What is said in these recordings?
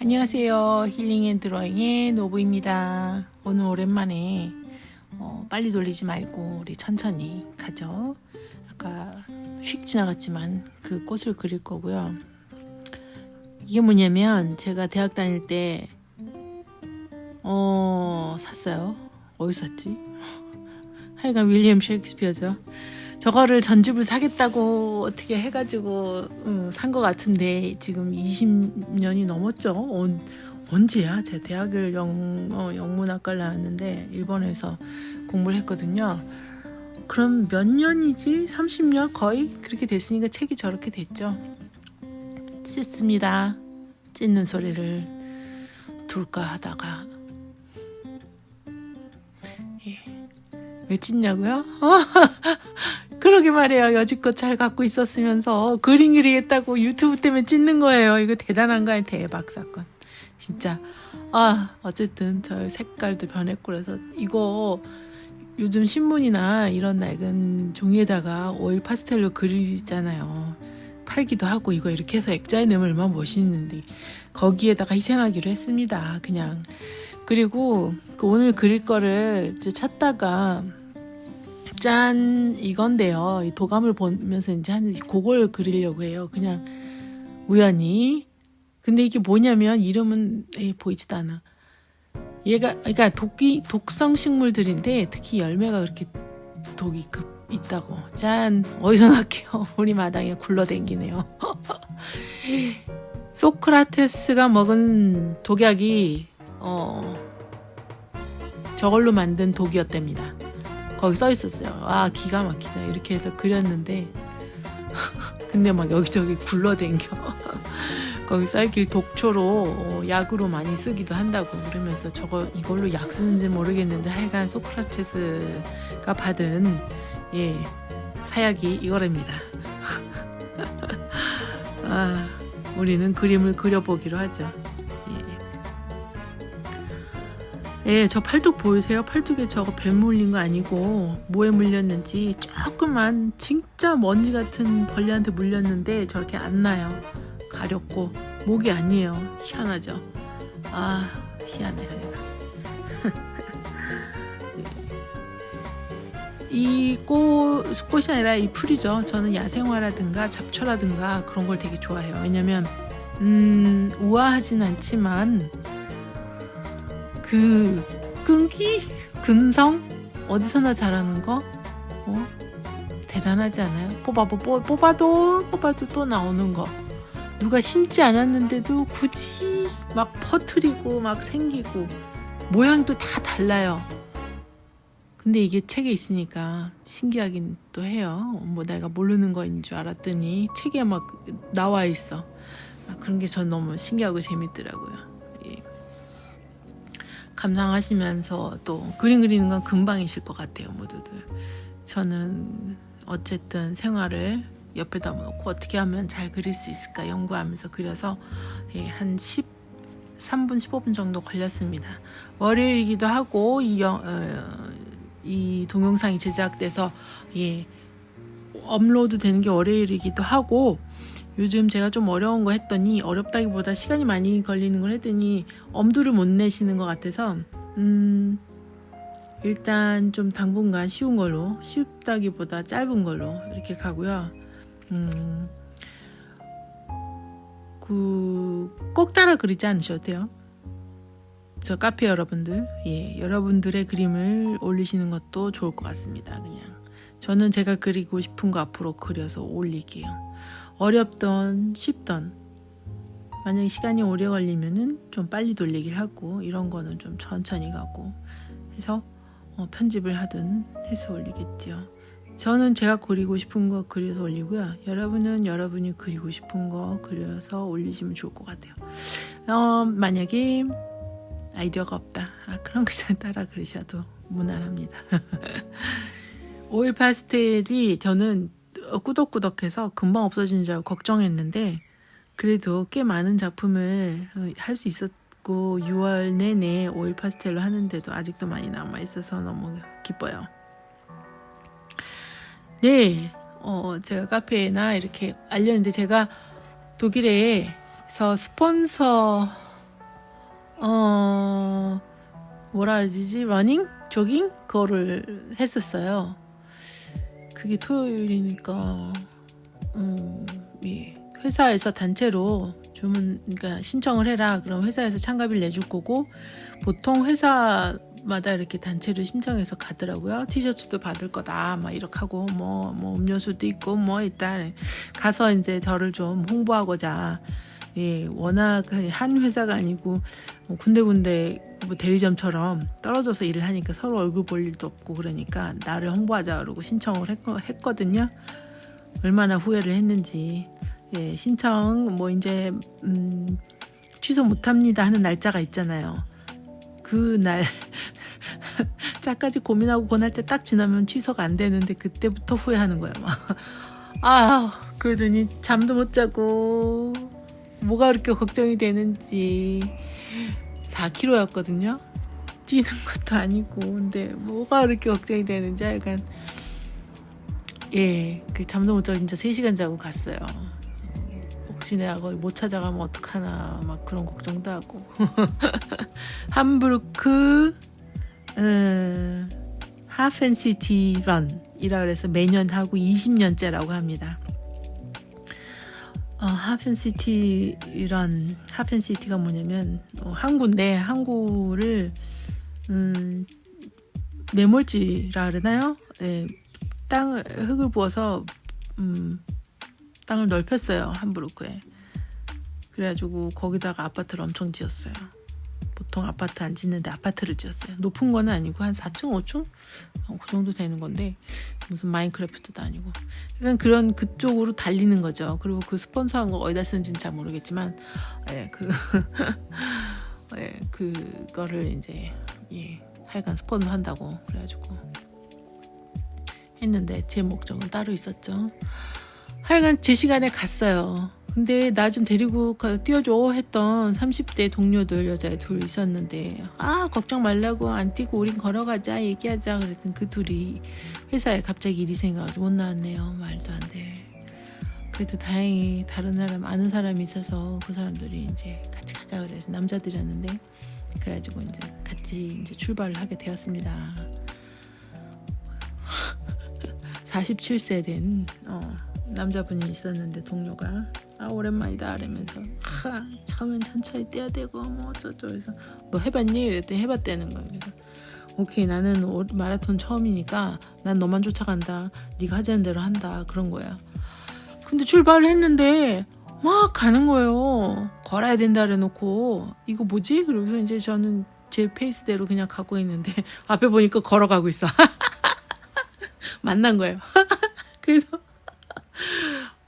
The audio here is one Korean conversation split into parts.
안녕하세요. 힐링 앤 드로잉의 노부입니다. 오늘 오랜만에 어, 빨리 돌리지 말고 우리 천천히 가죠. 아까 휙 지나갔지만 그 꽃을 그릴 거고요. 이게 뭐냐면 제가 대학 다닐 때 어, 샀어요. 어디서 샀지? 하여간 윌리엄 셰익스피어죠. 저거를 전집을 사겠다고 어떻게 해가지고 음, 산것 같은데 지금 20년이 넘었죠. 언, 언제야? 제가 대학을 영, 어, 영문학과를 나왔는데 일본에서 공부를 했거든요. 그럼 몇 년이지? 30년 거의 그렇게 됐으니까 책이 저렇게 됐죠. 찢습니다. 찢는 소리를 둘까 하다가 예. 왜 찢냐고요? 그러게 말해요. 여지껏 잘 갖고 있었으면서 그림 그리겠다고 유튜브 때문에 찢는 거예요. 이거 대단한 거예요. 대박 사건. 진짜. 아, 어쨌든 저 색깔도 변했고 그래서 이거 요즘 신문이나 이런 낡은 종이에다가 오일 파스텔로 그리잖아요. 팔기도 하고 이거 이렇게 해서 액자에 넣으면 얼마나 멋있는데 거기에다가 희생하기로 했습니다. 그냥 그리고 그 오늘 그릴 거를 찾다가 짠 이건데요. 이 도감을 보면서 이제 한 그걸 그리려고 해요. 그냥 우연히. 근데 이게 뭐냐면 이름은 에이, 보이지도 않아. 얘가 그러니까 독이 독성 식물들인데 특히 열매가 그렇게 독이 급 있다고. 짠 어디서 났게요? 우리 마당에 굴러댕기네요. 소크라테스가 먹은 독약이 어 저걸로 만든 독이었답니다. 거기 써 있었어요. 아 기가 막히다 이렇게 해서 그렸는데 근데 막 여기저기 굴러댕겨. 거기 써있길 독초로 어, 약으로 많이 쓰기도 한다고 그러면서 저거 이걸로 약 쓰는지 모르겠는데 하여간 소크라테스가 받은 예 사약이 이거랍니다. 아 우리는 그림을 그려보기로 하죠. 예. 예, 저 팔뚝 보이세요? 팔뚝에 저거 뱀 물린 거 아니고 뭐에 물렸는지 조그만 진짜 먼지 같은 벌레한테 물렸는데 저렇게 안 나요. 가렵고 목이 아니에요. 희한하죠. 아 희한해. 이 꽃, 꽃이 아니라 이 풀이죠. 저는 야생화라든가 잡초라든가 그런 걸 되게 좋아해요. 왜냐면 음, 우아하진 않지만 그 끈기, 근성 어디서나 잘하는 거 어? 대단하지 않아요? 뽑아도 뽑- 뽑아도 뽑아도 또 나오는 거 누가 심지 않았는데도 굳이 막 퍼트리고 막 생기고 모양도 다 달라요. 근데 이게 책에 있으니까 신기하긴 또 해요. 뭐 내가 모르는 거인 줄 알았더니 책에 막 나와 있어. 아, 그런 게 전 너무 신기하고 재밌더라고요. 예. 감상하시면서 또 그림 그리는 건 금방이실 것 같아요, 모두들. 저는 어쨌든 생활을 옆에다 놓고 어떻게 하면 잘 그릴 수 있을까 연구하면서 그려서 예, 한 13분, 15분 정도 걸렸습니다. 월요일이기도 하고 이, 영- 어, 이 동영상이 제작돼서 예, 업로드 되는 게 월요일이기도 하고 요즘 제가 좀 어려운 거 했더니 어렵다기보다 시간이 많이 걸리는 걸 했더니 엄두를 못 내시는 것 같아서 음 일단 좀 당분간 쉬운 걸로 쉽다기보다 짧은 걸로 이렇게 가고요. 음, 그, 꼭 따라 그리지 않으셔도 돼요. 저 카페 여러분들, 예, 여러분들의 그림을 올리시는 것도 좋을 것 같습니다. 그냥. 저는 제가 그리고 싶은 거 앞으로 그려서 올릴게요. 어렵던, 쉽던, 만약에 시간이 오래 걸리면은 좀 빨리 돌리기를 하고, 이런 거는 좀 천천히 가고, 해서, 어, 편집을 하든 해서 올리겠죠. 저는 제가 그리고 싶은 거 그려서 올리고요. 여러분은 여러분이 그리고 싶은 거 그려서 올리시면 좋을 것 같아요. 어, 만약에 아이디어가 없다. 아, 그럼 그냥 따라 그리셔도 무난합니다. 오일 파스텔이 저는 꾸덕꾸덕해서 금방 없어지는 줄 알고 걱정했는데 그래도 꽤 많은 작품을 할 수 있었고 6월 내내 오일 파스텔로 하는데도 아직도 많이 남아 있어서 너무 기뻐요. 네, 어, 제가 카페나 이렇게 알렸는데 제가 독일에서 스폰서 어 뭐라 그러지 러닝 조깅 그거를 했었어요. 그게 토요일이니까 음, 예. 회사에서 단체로 주문 그러니까 신청을 해라. 그럼 회사에서 참가비를 내줄 거고 보통 회사 마다 이렇게 단체로 신청해서 가더라고요. 티셔츠도 받을 거다. 막 이렇게 하고 뭐, 뭐 음료수도 있고 뭐 일단 가서 이제 저를 좀 홍보하고자 예, 워낙 한 회사가 아니고 뭐 군데군데 뭐 대리점처럼 떨어져서 일을 하니까 서로 얼굴 볼 일도 없고 그러니까 나를 홍보하자 그러고 신청을 했, 했거든요. 얼마나 후회를 했는지 예, 신청 뭐 이제 음, 취소 못합니다 하는 날짜가 있잖아요. 그날 짜까지 고민하고 그 날짜 딱 지나면 취소가 안 되는데 그때부터 후회하는 거야 막. 아 그러더니 잠도 못 자고 뭐가 그렇게 걱정이 되는지 4kg였거든요. 뛰는 것도 아니고 근데 뭐가 그렇게 걱정이 되는지 약간 예, 그 잠도 못 자고 진짜 3시간 자고 갔어요. 혹시 내가 거기 못 찾아가면 어떡하나 막 그런 걱정도 하고 함부르크 음, 하펜시티 런이라 그래서 매년 하고 20년째라고 합니다. 어, 하펜시티 런 하펜시티가 뭐냐면 어, 항구인데 항구를 음, 매몰지라 그러나요? 네, 땅을 흙을 부어서 음, 땅을 넓혔어요 함부르크에. 그래가지고 거기다가 아파트를 엄청 지었어요. 보통 아파트 안 짓는데 아파트를 지었어요. 높은 거는 아니고 한 4층, 5층 어, 그 정도 되는 건데 무슨 마인크래프트도 아니고 약간 그런 그쪽으로 달리는 거죠. 그리고 그 스폰서한 거 어디다 쓰는지는 잘 모르겠지만 예, 그 예, 그거를 이제 예, 하여간 스폰서 한다고 그래가지고 했는데 제 목적은 따로 있었죠. 하여간 제 시간에 갔어요. 근데 나 좀 데리고 가, 뛰어줘 했던 30대 동료들 여자 둘 있었는데 아 걱정 말라고 안 뛰고 우린 걸어가자 얘기하자 그랬더니 그 둘이 회사에 갑자기 일이 생겨가지고 못 나왔네요. 말도 안 돼. 그래도 다행히 다른 사람 아는 사람이 있어서 그 사람들이 이제 같이 가자 그래서 남자들이었는데 그래가지고 이제 같이 이제 출발을 하게 되었습니다. 47세 된 어, 남자분이 있었는데 동료가 아 오랜만이다. 이러면서 하 처음엔 천천히 떼야 되고 뭐 어쩌죠. 그래서 너 해봤니? 이랬더니 해봤다는 거예요. 그래서 오케이 나는 오- 마라톤 처음이니까 난 너만 쫓아간다. 네가 하자는 대로 한다. 그런 거야. 근데 출발을 했는데 막 가는 거예요. 걸어야 된다 그래놓고 이거 뭐지? 그러면서 이제 저는 제 페이스대로 그냥 가고 있는데 앞에 보니까 걸어가고 있어. 만난 거예요. 그래서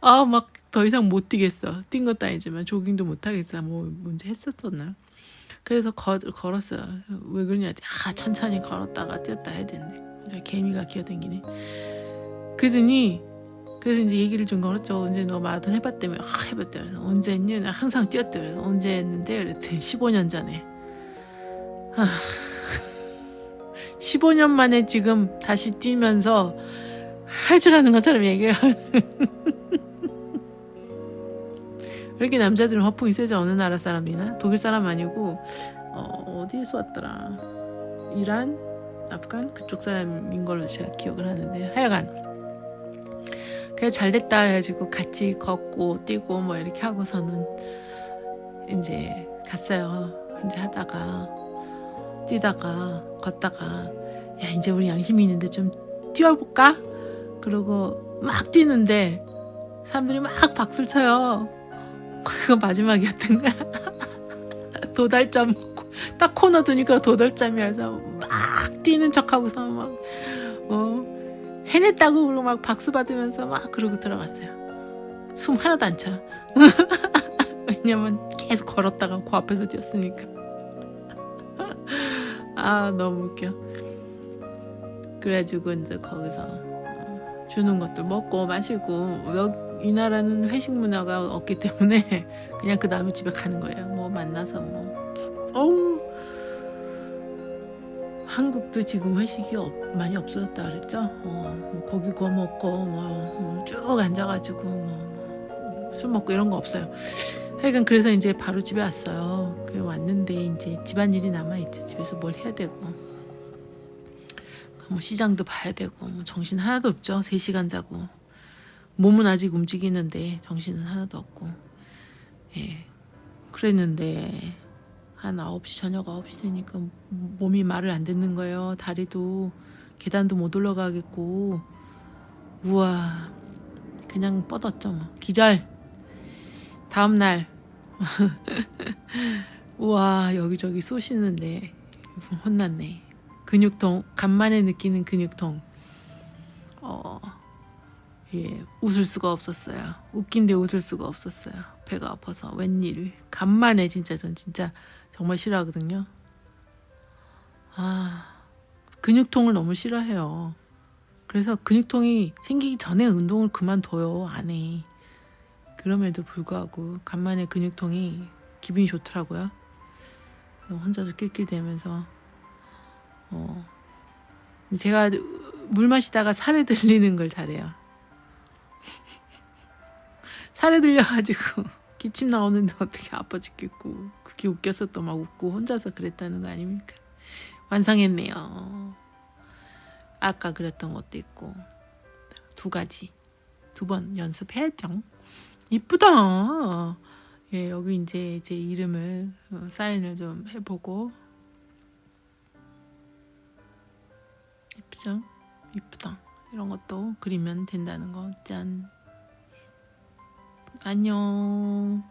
아 막 더 이상 못 뛰겠어. 뛴 것도 아니지만 조깅도 못 하겠어. 뭐 문제 했었었나? 그래서 거, 걸었어요. 왜 그러냐? 아 천천히 걸었다가 뛰었다 해야 되는데 개미가 기어댕기네. 그러더니 그래서 이제 얘기를 좀 걸었죠. 언제 너 마라톤 해봤다며? 아, 해봤다. 그래서 언제 했니? 나 항상 뛰었대. 그래서 언제 했는데? 그랬더니 15년 전에. 아, 15년 만에 지금 다시 뛰면서 할 줄 아는 것처럼 얘기를 왜 이렇게 남자들은 화풍이 세죠? 어느 나라 사람이나? 독일 사람 아니고, 어, 어디에서 왔더라? 이란? 아프간? 그쪽 사람인 걸로 제가 기억을 하는데, 하여간. 그래, 잘 됐다 해가지고 같이 걷고, 뛰고, 뭐 이렇게 하고서는 이제 갔어요. 이제 하다가, 뛰다가, 걷다가, 야, 이제 우리 양심이 있는데 좀 뛰어볼까? 그러고 막 뛰는데, 사람들이 막 박수를 쳐요. 그거 마지막이었던가? 도달점 딱 코너 두니까 도달점이라서 막 뛰는 척하고서 막 어, 해냈다고 그러고 막 박수 받으면서 막 그러고 들어갔어요. 숨 하나도 안 차. 왜냐면 계속 걸었다가 그 앞에서 뛰었으니까. 아 너무 웃겨. 그래가지고 이제 거기서 어, 주는 것도 먹고 마시고 여- 이 나라는 회식 문화가 없기 때문에 그냥 그 다음에 집에 가는 거예요. 뭐 만나서 뭐 어우 한국도 지금 회식이 없- 많이 없어졌다 그랬죠. 어, 뭐 고기 구워 먹고 뭐쭉 앉아가지고 뭐 술 먹고 이런 거 없어요. 하여간 그래서 이제 바로 집에 왔어요. 그래 왔는데 이제 집안일이 남아 있죠. 집에서 뭘 해야 되고 뭐 시장도 봐야 되고 뭐 정신 하나도 없죠. 3시간 자고 몸은 아직 움직이는데 정신은 하나도 없고. 예. 그랬는데 한 9시 저녁 9시 되니까 몸이 말을 안 듣는 거예요. 다리도 계단도 못 올라가겠고. 우와. 그냥 뻗었죠 뭐. 기절. 다음 날. 우와 여기저기 쏘시는데. 혼났네. 근육통 간만에 느끼는 근육통. 어 예, 웃을 수가 없었어요. 웃긴데 웃을 수가 없었어요. 배가 아파서 웬일 간만에 진짜 전 진짜 정말 싫어하거든요. 아 근육통을 너무 싫어해요. 그래서 근육통이 생기기 전에 운동을 그만둬요. 안 해. 그럼에도 불구하고 간만에 근육통이 기분이 좋더라고요. 혼자서 낄낄대면서 어 제가 물 마시다가 살에 들리는 걸 잘해요. 살에 들려가지고 기침 나오는데 어떻게 아파 죽겠고 그게 웃겨서 또 막 웃고 혼자서 그랬다는 거 아닙니까? 완성했네요. 아까 그랬던 것도 있고 두 가지 두 번 연습했죠. 이쁘다. 예 여기 이제 제 이름을 어, 사인을 좀 해보고 이쁘죠? 이쁘다. 이런 것도 그리면 된다는 거 짠. 안녕.